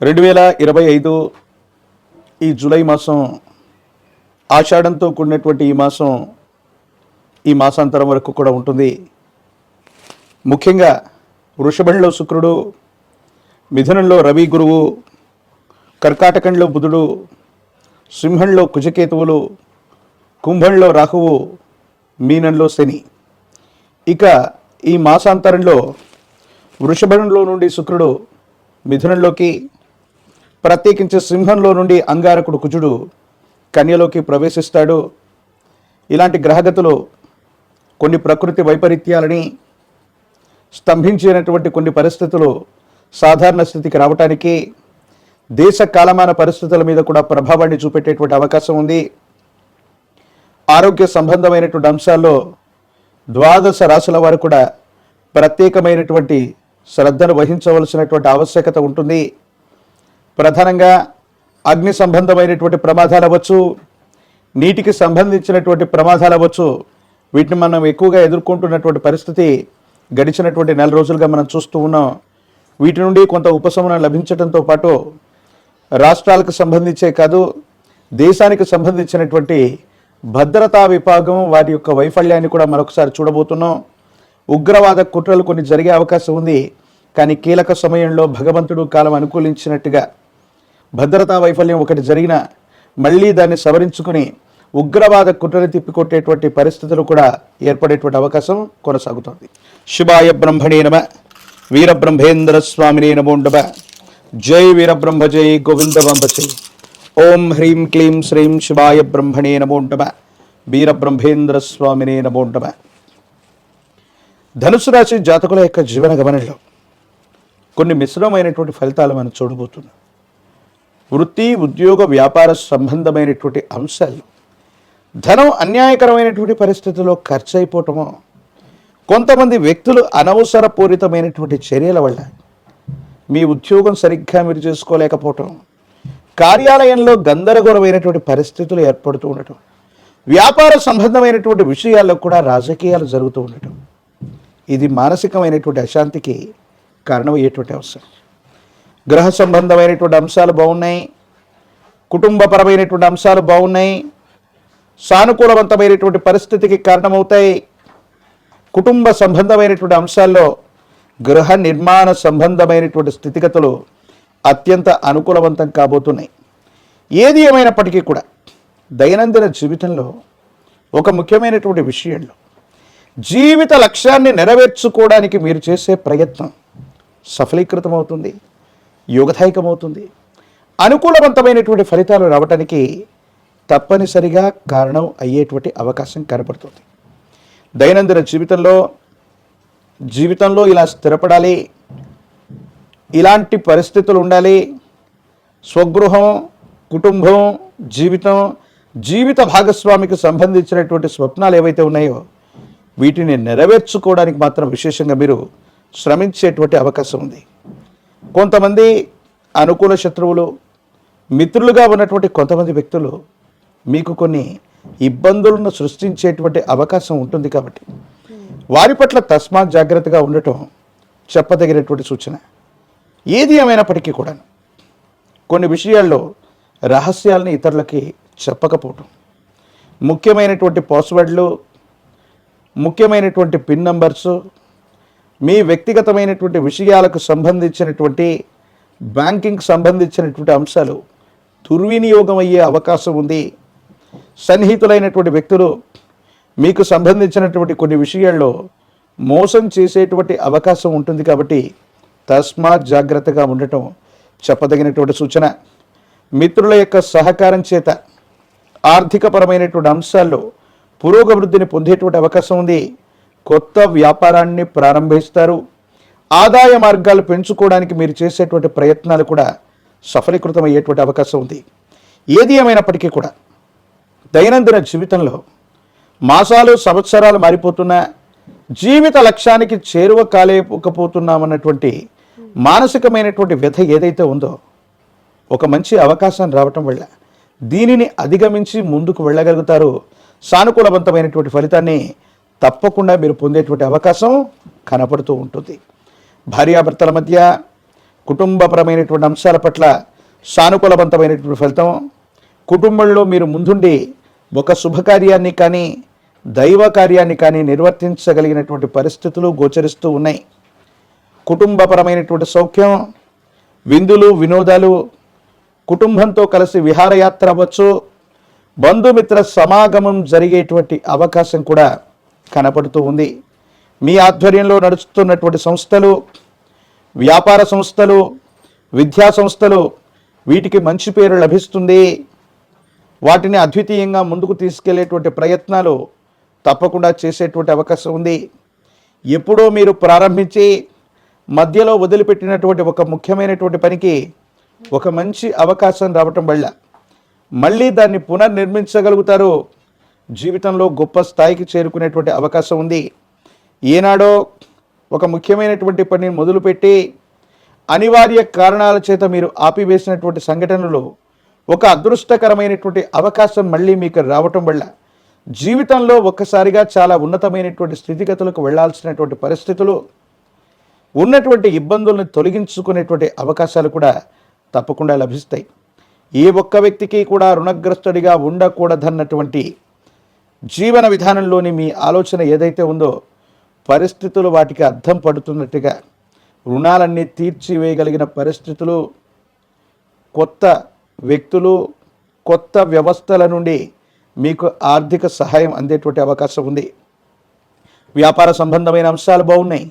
రెండు వేల ఇరవై ఐదు ఈ జూలై మాసం ఆషాఢంతో కూడినటువంటి ఈ మాసం ఈ మాసాంతరం వరకు కూడా ఉంటుంది. ముఖ్యంగా వృషభంలో శుక్రుడు మిథునంలో రవి గురువు కర్కాటకంలో బుధుడు సింహంలో కుజకేతువులు కుంభంలో రాహువు మీనంలో శని. ఇక ఈ మాసాంతరంలో వృషభంలో నుండి శుక్రుడు మిథునంలోకి ప్రత్యేకించి సింహంలో నుండి అంగారకుడు కుజుడు కన్యలోకి ప్రవేశిస్తాడు. ఇలాంటి గ్రహగతులు కొన్ని ప్రకృతి వైపరీత్యాలని స్తంభించినటువంటి కొన్ని పరిస్థితులు సాధారణ స్థితికి రావటానికి దేశ కాలమాన పరిస్థితుల మీద కూడా ప్రభావాన్ని చూపెట్టేటువంటి అవకాశం ఉంది. ఆరోగ్య సంబంధమైనటువంటి అంశాల్లో ద్వాదశ రాశుల వారు కూడా ప్రత్యేకమైనటువంటి శ్రద్ధను వహించవలసినటువంటి ఆవశ్యకత ఉంటుంది. ప్రధానంగా అగ్ని సంబంధమైనటువంటి ప్రమాదాలు అవ్వచ్చు నీటికి సంబంధించినటువంటి ప్రమాదాలు అవ్వచ్చు. వీటిని మనం ఎక్కువగా ఎదుర్కొంటున్నటువంటి పరిస్థితి గడిచినటువంటి నెల రోజులుగా మనం చూస్తూ ఉన్నాం. వీటి నుండి కొంత ఉపశమనం లభించడంతో పాటు రాష్ట్రాలకు సంబంధించే కాదు దేశానికి సంబంధించినటువంటి భద్రతా విభాగం వాటి యొక్క వైఫల్యాన్ని కూడా మరొకసారి చూడబోతున్నాం. ఉగ్రవాద కుట్రలు కొన్ని జరిగే అవకాశం ఉంది కానీ కీలక సమయంలో భగవంతుడు కాలం అనుకూలించినట్టుగా భద్రతా వైఫల్యం ఒకటి జరిగిన మళ్ళీ దాన్ని సవరించుకుని ఉగ్రవాద కుట్రని తిప్పికొట్టేటువంటి పరిస్థితులు కూడా ఏర్పడేటువంటి అవకాశం కొనసాగుతోంది. శివాయ బ్రహ్మణే నమ. వీరబ్రహ్మేంద్ర స్వామినే నమోండమ జై వీరబ్రహ్మ జై గోవింద జై. ఓం హ్రీం క్లీం శ్రీం శివాయ బ్రహ్మణే నమోండమ వీరబ్రహ్మేంద్ర స్వామినే నమోండమ ధనుసు రాశి జాతకుల యొక్క జీవన గమనంలో కొన్ని మిశ్రమైనటువంటి ఫలితాలు మనం చూడబోతున్నాం. వృత్తి ఉద్యోగ వ్యాపార సంబంధమైనటువంటి అంశాలు ధనం అన్యాయకరమైనటువంటి పరిస్థితుల్లో ఖర్చు అయిపోవటమో కొంతమంది వ్యక్తులు అనవసరపూరితమైనటువంటి చర్యల వల్ల మీ ఉద్యోగం సరిగ్గా మీరు చేసుకోలేకపోవటం కార్యాలయంలో గందరగోళమైనటువంటి పరిస్థితులు ఏర్పడుతూ ఉండటం వ్యాపార సంబంధమైనటువంటి విషయాల్లో కూడా రాజకీయాలు జరుగుతూ ఉండటం ఇది మానసికమైనటువంటి అశాంతికి కారణమయ్యేటువంటి అవసరం. గ్రహ సంబంధమైనటువంటి అంశాలు బాగున్నాయి కుటుంబపరమైనటువంటి అంశాలు బాగున్నాయి సానుకూలవంతమైనటువంటి పరిస్థితికి కారణమవుతాయి. కుటుంబ సంబంధమైనటువంటి అంశాల్లో గృహ నిర్మాణ సంబంధమైనటువంటి స్థితిగతులు అత్యంత అనుకూలవంతం కాబోతున్నాయి. ఏది ఏమైనప్పటికీ కూడా దైనందిన జీవితంలో ఒక ముఖ్యమైనటువంటి విషయంలో జీవిత లక్ష్యాన్ని నెరవేర్చుకోవడానికి మీరు చేసే ప్రయత్నం సఫలీకృతమవుతుంది. యోగదాయకమవుతుంది. అనుకూలవంతమైనటువంటి ఫలితాలు రావటానికి తప్పనిసరిగా కారణం అయ్యేటువంటి అవకాశం కనపడుతుంది. దైనందిన జీవితంలో జీవితంలో ఇలా స్థిరపడాలి ఇలాంటి పరిస్థితులు ఉండాలి స్వగృహం కుటుంబం జీవితం జీవిత భాగస్వామికి సంబంధించినటువంటి స్వప్నాలు ఏవైతే ఉన్నాయో వీటిని నెరవేర్చుకోవడానికి మాత్రం విశేషంగా మీరు శ్రమించేటువంటి అవకాశం ఉంది. కొంతమంది అనుకూల శత్రువులు మిత్రులుగా ఉన్నటువంటి కొంతమంది వ్యక్తులు మీకు కొన్ని ఇబ్బందులను సృష్టించేటువంటి అవకాశం ఉంటుంది కాబట్టి వారి పట్ల తస్మాత్ జాగ్రత్తగా ఉండటం చెప్పదగినటువంటి సూచన. ఏది ఏమైనప్పటికీ కూడా కొన్ని విషయాల్లో రహస్యాలని ఇతరులకి చెప్పకపోవటం. ముఖ్యమైనటువంటి పాస్వర్డ్లు ముఖ్యమైనటువంటి పిన్ నంబర్సు మీ వ్యక్తిగతమైనటువంటి విషయాలకు సంబంధించినటువంటి బ్యాంకింగ్ సంబంధించినటువంటి అంశాలు దుర్వినియోగం అయ్యే అవకాశం ఉంది. సన్నిహితులైనటువంటి వ్యక్తులు మీకు సంబంధించినటువంటి కొన్ని విషయాల్లో మోసం చేసేటువంటి అవకాశం ఉంటుంది కాబట్టి తస్మాత్ జాగ్రత్తగా ఉండటం చెప్పదగినటువంటి సూచన. మిత్రుల యొక్క సహకారం చేత ఆర్థికపరమైనటువంటి అంశాల్లో పురోగవృద్ధిని పొందేటువంటి అవకాశం ఉంది. కొత్త వ్యాపారాన్ని ప్రారంభిస్తారు. ఆదాయ మార్గాలు పెంచుకోవడానికి మీరు చేసేటువంటి ప్రయత్నాలు కూడా సఫలీకృతమయ్యేటువంటి అవకాశం ఉంది. ఏది ఏమైనప్పటికీ కూడా దైనందిన జీవితంలో మాసాలు సంవత్సరాలు మారిపోతున్నా జీవిత లక్ష్యానికి చేరువ కాలేకపోతున్నామన్నటువంటి మానసికమైనటువంటి వ్యధ ఏదైతే ఉందో ఒక మంచి అవకాశం రావటం వల్ల దీనిని అధిగమించి ముందుకు వెళ్ళగలుగుతారు. సానుకూలవంతమైనటువంటి ఫలితాన్ని తప్పకుండా మీరు పొందేటువంటి అవకాశం కనపడుతూ ఉంటుంది. భార్యాభర్తల మధ్య కుటుంబపరమైనటువంటి అంశాల పట్ల సానుకూలవంతమైనటువంటి ఫలితం కుటుంబంలో మీరు ముందుండి ఒక శుభకార్యాన్ని కానీ దైవ కార్యాన్ని కానీ నిర్వర్తించగలిగినటువంటి పరిస్థితులు గోచరిస్తూ ఉన్నాయి. కుటుంబపరమైనటువంటి సౌఖ్యం విందులు వినోదాలు కుటుంబంతో కలిసి విహారయాత్ర అవ్వచ్చు బంధుమిత్ర సమాగమం జరిగేటువంటి అవకాశం కూడా కనపడుతూ ఉంది. మీ ఆధ్వర్యంలో నడుస్తున్నటువంటి సంస్థలు వ్యాపార సంస్థలు విద్యా సంస్థలు వీటికి మంచి పేరు లభిస్తుంది. వాటిని అద్వితీయంగా ముందుకు తీసుకెళ్ళేటువంటి ప్రయత్నాలు తప్పకుండా చేసేటువంటి అవకాశం ఉంది. ఎప్పుడో మీరు ప్రారంభించి మధ్యలో వదిలిపెట్టినటువంటి ఒక ముఖ్యమైనటువంటి పనికి ఒక మంచి అవకాశం రావటం వల్ల మళ్ళీ దాన్ని పునర్నిర్మించగలుగుతారు. జీవితంలో గొప్ప స్థాయికి చేరుకునేటువంటి అవకాశం ఉంది. ఏనాడో ఒక ముఖ్యమైనటువంటి పనిని మొదలుపెట్టి అనివార్య కారణాల చేత మీరు ఆపివేసినటువంటి సంఘటనలు ఒక అదృష్టకరమైనటువంటి అవకాశం మళ్ళీ మీకు రావటం వల్ల జీవితంలో ఒక్కసారిగా చాలా ఉన్నతమైనటువంటి స్థితిగతులకు వెళ్ళాల్సినటువంటి పరిస్థితులు ఉన్నటువంటి ఇబ్బందుల్ని తొలగించుకునేటువంటి అవకాశాలు కూడా తప్పకుండా లభిస్తాయి. ఏ ఒక్క వ్యక్తికి కూడా రుణగ్రస్తుడిగా ఉండకూడదన్నటువంటి జీవన విధానంలోని మీ ఆలోచన ఏదైతే ఉందో పరిస్థితులు వాటికి అర్థం పడుతున్నట్టుగా రుణాలన్నీ తీర్చివేయగలిగిన పరిస్థితులు కొత్త వ్యక్తులు కొత్త వ్యవస్థల నుండి మీకు ఆర్థిక సహాయం అందేటువంటి అవకాశం ఉంది. వ్యాపార సంబంధమైన అంశాలు బాగున్నాయి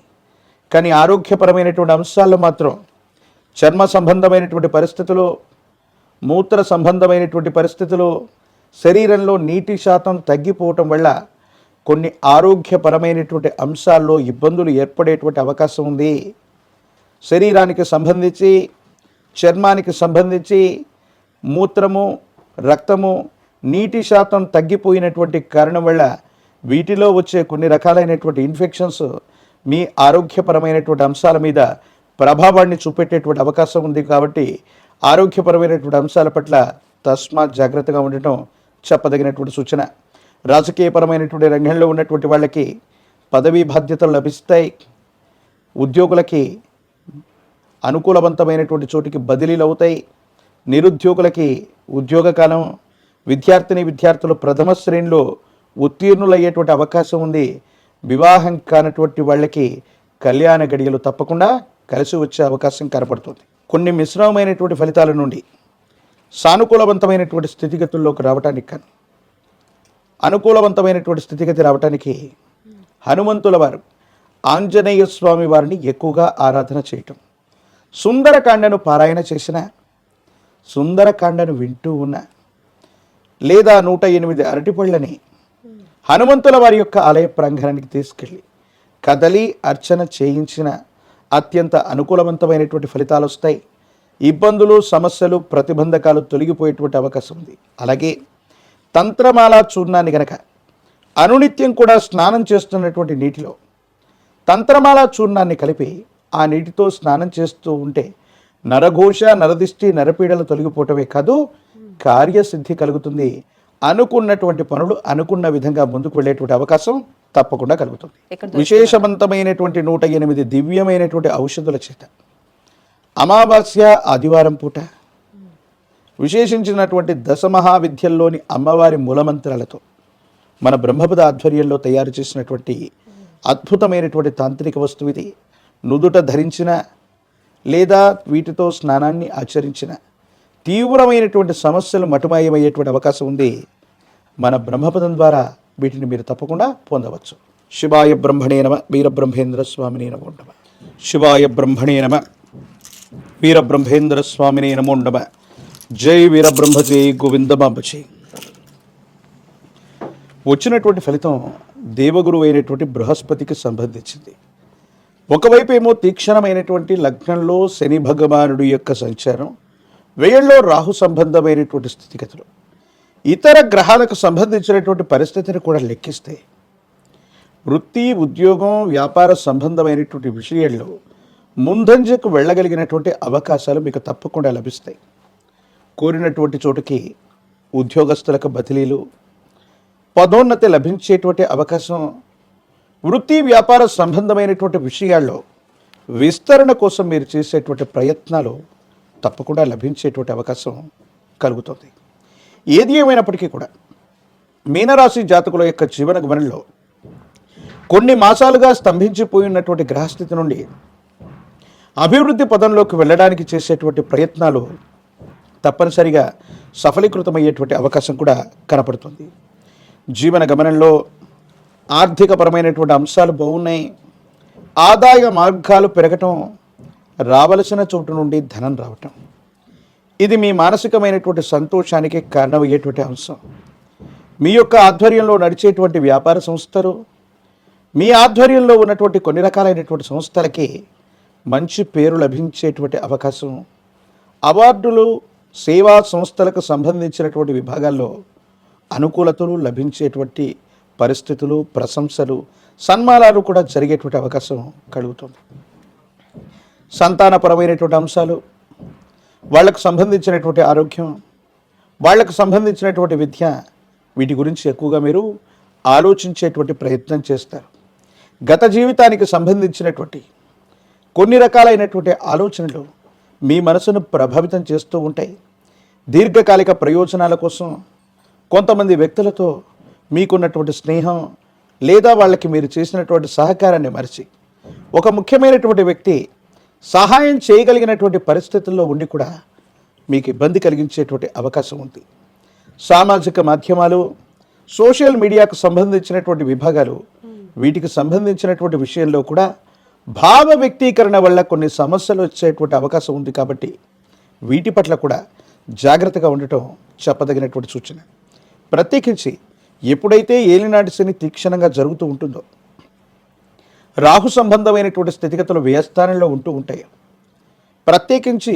కానీ ఆరోగ్యపరమైనటువంటి అంశాల్లో మాత్రం చర్మ సంబంధమైనటువంటి పరిస్థితులు మూత్ర సంబంధమైనటువంటి పరిస్థితులు శరీరంలో నీటి శాతం తగ్గిపోవటం వల్ల కొన్ని ఆరోగ్యపరమైనటువంటి అంశాల్లో ఇబ్బందులు ఏర్పడేటువంటి అవకాశం ఉంది. శరీరానికి సంబంధించి చర్మానికి సంబంధించి మూత్రము రక్తము నీటి శాతం తగ్గిపోయినటువంటి కారణం వల్ల వీటిలో వచ్చే కొన్ని రకాలైనటువంటి ఇన్ఫెక్షన్స్ మీ ఆరోగ్యపరమైనటువంటి అంశాల మీద ప్రభావాన్ని చూపెట్టేటువంటి అవకాశం ఉంది కాబట్టి ఆరోగ్యపరమైనటువంటి అంశాల పట్ల తస్మాత్ జాగ్రత్తగా ఉండటం చెప్పదగినటువంటి సూచన. రాజకీయపరమైనటువంటి రంగంలో ఉన్నటువంటి వాళ్ళకి పదవీ బాధ్యతలు లభిస్తాయి. ఉద్యోగులకి అనుకూలవంతమైనటువంటి చోటికి బదిలీలు అవుతాయి. నిరుద్యోగులకి ఉద్యోగ కాలం విద్యార్థిని విద్యార్థులు ప్రథమ శ్రేణిలో ఉత్తీర్ణులయ్యేటువంటి అవకాశం ఉంది. వివాహం కానటువంటి వాళ్ళకి కళ్యాణ గడియలు తప్పకుండా కలిసి వచ్చే అవకాశం కనపడుతుంది. కొన్ని మిశ్రమమైనటువంటి ఫలితాల నుండి సానుకూలవంతమైనటువంటి స్థితిగతుల్లోకి రావటానికి కానీ అనుకూలవంతమైనటువంటి స్థితిగతి రావటానికి హనుమంతుల వారు ఆంజనేయ స్వామి వారిని ఎక్కువగా ఆరాధన చేయటం. సుందరకాండను పారాయణ చేసిన సుందరకాండను వింటూ ఉన్న లేదా నూట ఎనిమిది అరటిపళ్ళని హనుమంతుల వారి యొక్క ఆలయ ప్రాంగణానికి తీసుకెళ్ళి కదలి అర్చన చేయించిన అత్యంత అనుకూలవంతమైనటువంటి ఫలితాలు వస్తాయి ఇబ్బందులు సమస్యలు ప్రతిబంధకాలు తొలగిపోయేటువంటి అవకాశం ఉంది. అలాగే తంత్రమాల చూర్ణాన్ని గనక అనునిత్యం కూడా స్నానం చేస్తున్నటువంటి నీటిలో తంత్రమాల చూర్ణాన్ని కలిపి ఆ నీటితో స్నానం చేస్తూ ఉంటే నరఘోష నరదిష్టి నరపీడలు తొలగిపోవటమే కాదు కార్యసిద్ధి కలుగుతుంది. అనుకున్నటువంటి పనులు అనుకున్న విధంగా ముందుకు వెళ్ళేటువంటి అవకాశం తప్పకుండా కలుగుతుంది. విశేషవంతమైనటువంటి నూట ఎనిమిది దివ్యమైనటువంటి ఔషధుల చేత. అమావాస్య ఆదివారం పూట విశేషించినటువంటి దశమహావిద్యల్లోని అమ్మవారి మూలమంత్రాలతో మన బ్రహ్మపద ఆధ్వర్యంలో తయారు చేసినటువంటి అద్భుతమైనటువంటి తాంత్రిక వస్తువు ఇది. నుదుట ధరించిన లేదా వీటితో స్నానాన్ని ఆచరించిన తీవ్రమైనటువంటి సమస్యలు మటుమాయమయ్యేటువంటి అవకాశం ఉంది. మన బ్రహ్మపదం ద్వారా వీటిని మీరు తప్పకుండా పొందవచ్చు. శివాయ బ్రహ్మణే నమ వీరబ్రహ్మేంద్ర స్వామిని నమ. శివాయ బ్రహ్మణే నమ. వీరబ్రహ్మేంద్ర స్వామిని నమో నమ. జై వీరబ్రహ్మ జై గోవిందమాంబ జై వచ్చినటువంటి ఫలితం దేవగురు అయినటువంటి బృహస్పతికి సంబంధించింది. ఒకవైపు ఏమో తీక్షణమైనటువంటి లగ్నంలో శని భగవానుడి యొక్క సంచారం వ్యయంలో రాహు సంబంధమైనటువంటి స్థితిగతులు. ఇతర గ్రహాలకు సంబంధించినటువంటి పరిస్థితిని కూడా లెక్కిస్తే వృత్తి ఉద్యోగం వ్యాపార సంబంధమైనటువంటి విషయాల్లో ముందంజకు వెళ్ళగలిగినటువంటి అవకాశాలు మీకు తప్పకుండా లభిస్తాయి. కోరినటువంటి చోటుకి ఉద్యోగస్తులకు బదిలీలు పదోన్నతి లభించేటువంటి అవకాశం వృత్తి వ్యాపార సంబంధమైనటువంటి విషయాల్లో విస్తరణ కోసం మీరు చేసేటువంటి ప్రయత్నాలు తప్పకుండా లభించేటువంటి అవకాశం కలుగుతుంది. ఏది ఏమైనప్పటికీ కూడా మీనరాశి జాతకుల యొక్క జీవన గమనంలో కొన్ని మాసాలుగా స్తంభించిపోయినటువంటి గ్రహస్థితి నుండి అభివృద్ధి పదంలోకి వెళ్ళడానికి చేసేటువంటి ప్రయత్నాలు తప్పనిసరిగా సఫలీకృతమయ్యేటువంటి అవకాశం కూడా కనపడుతుంది. జీవన గమనంలో ఆర్థికపరమైనటువంటి అంశాలు బాగున్నాయి. ఆదాయ మార్గాలు పెరగటం రావలసిన చోటు నుండి ధనం రావటం. ఇది మీ మానసికమైనటువంటి సంతోషానికి కారణమయ్యేటువంటి అంశం. మీ యొక్క ఆధ్వర్యంలో నడిచేటువంటి వ్యాపార సంస్థలు మీ ఆధ్వర్యంలో ఉన్నటువంటి కొన్ని రకాలైనటువంటి సంస్థలకి మంచి పేరు లభించేటువంటి అవకాశం. అవార్డులు సేవా సంస్థలకు సంబంధించినటువంటి విభాగాల్లో అనుకూలతలు లభించేటువంటి పరిస్థితులు ప్రశంసలు సన్మానాలు కూడా జరిగేటువంటి అవకాశం కలుగుతుంది. సంతానపరమైనటువంటి అంశాలు వాళ్ళకు సంబంధించినటువంటి ఆరోగ్యం వాళ్ళకు సంబంధించినటువంటి విద్య వీటి గురించి ఎక్కువగా మీరు ఆలోచించేటువంటి ప్రయత్నం చేస్తారు. గత జీవితానికి సంబంధించినటువంటి కొన్ని రకాలైనటువంటి ఆలోచనలు మీ మనసును ప్రభావితం చేస్తూ ఉంటాయి. దీర్ఘకాలిక ప్రయోజనాల కోసం కొంతమంది వ్యక్తులతో మీకున్నటువంటి స్నేహం లేదా వాళ్ళకి మీరు చేసినటువంటి సహకారాన్ని మరిచి ఒక ముఖ్యమైనటువంటి వ్యక్తి సహాయం చేయగలిగినటువంటి పరిస్థితుల్లో ఉండి కూడా మీకు ఇబ్బంది కలిగించేటువంటి అవకాశం ఉంది. సామాజిక మాధ్యమాలు సోషల్ మీడియాకు సంబంధించినటువంటి విభాగాలు వీటికి సంబంధించినటువంటి విషయంలో కూడా భావ వ్యక్తీకరణ వల్ల కొన్ని సమస్యలు వచ్చేటువంటి అవకాశం ఉంది కాబట్టి వీటి పట్ల కూడా జాగ్రత్తగా ఉండటం చెప్పదగినటువంటి సూచన. ప్రత్యేకించి ఎప్పుడైతే ఏలినాటి శని తీక్షణంగా జరుగుతూ ఉంటుందో రాహు సంబంధమైనటువంటి స్థితిగతులు వ్యయస్థానంలో ఉంటూ ఉంటాయి. ప్రత్యేకించి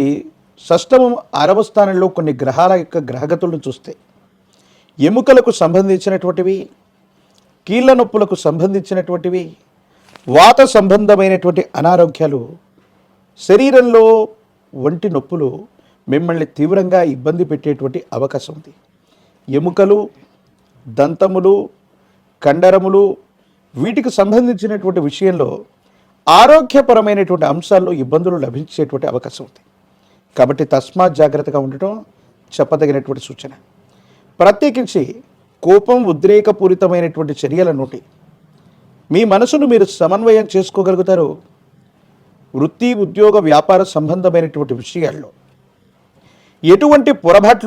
షష్టమం అరవ స్థానంలో కొన్ని గ్రహాల యొక్క గ్రహగతులను చూస్తే ఎముకలకు సంబంధించినటువంటివి కీళ్ళ నొప్పులకు సంబంధించినటువంటివి వాత సంబంధమైనటువంటి అనారోగ్యాలు శరీరంలో వంటి నొప్పులు మిమ్మల్ని తీవ్రంగా ఇబ్బంది పెట్టేటువంటి అవకాశం ఉంది. ఎముకలు దంతములు కండరములు వీటికి సంబంధించినటువంటి విషయంలో ఆరోగ్యపరమైనటువంటి అంశాల్లో ఇబ్బందులు లభించేటువంటి అవకాశం ఉంది. కాబట్టి తస్మాత్ జాగ్రత్తగా ఉండటం చెప్పదగినటువంటి సూచన. ప్రత్యేకించి కోపం ఉద్రేకపూరితమైనటువంటి చర్యల నుండి మీ మనసును మీరు సమన్వయం చేసుకోగలుగుతారు. వృత్తి ఉద్యోగ వ్యాపార సంబంధమైనటువంటి విషయాల్లో. ఎటువంటి పొరపాట్లు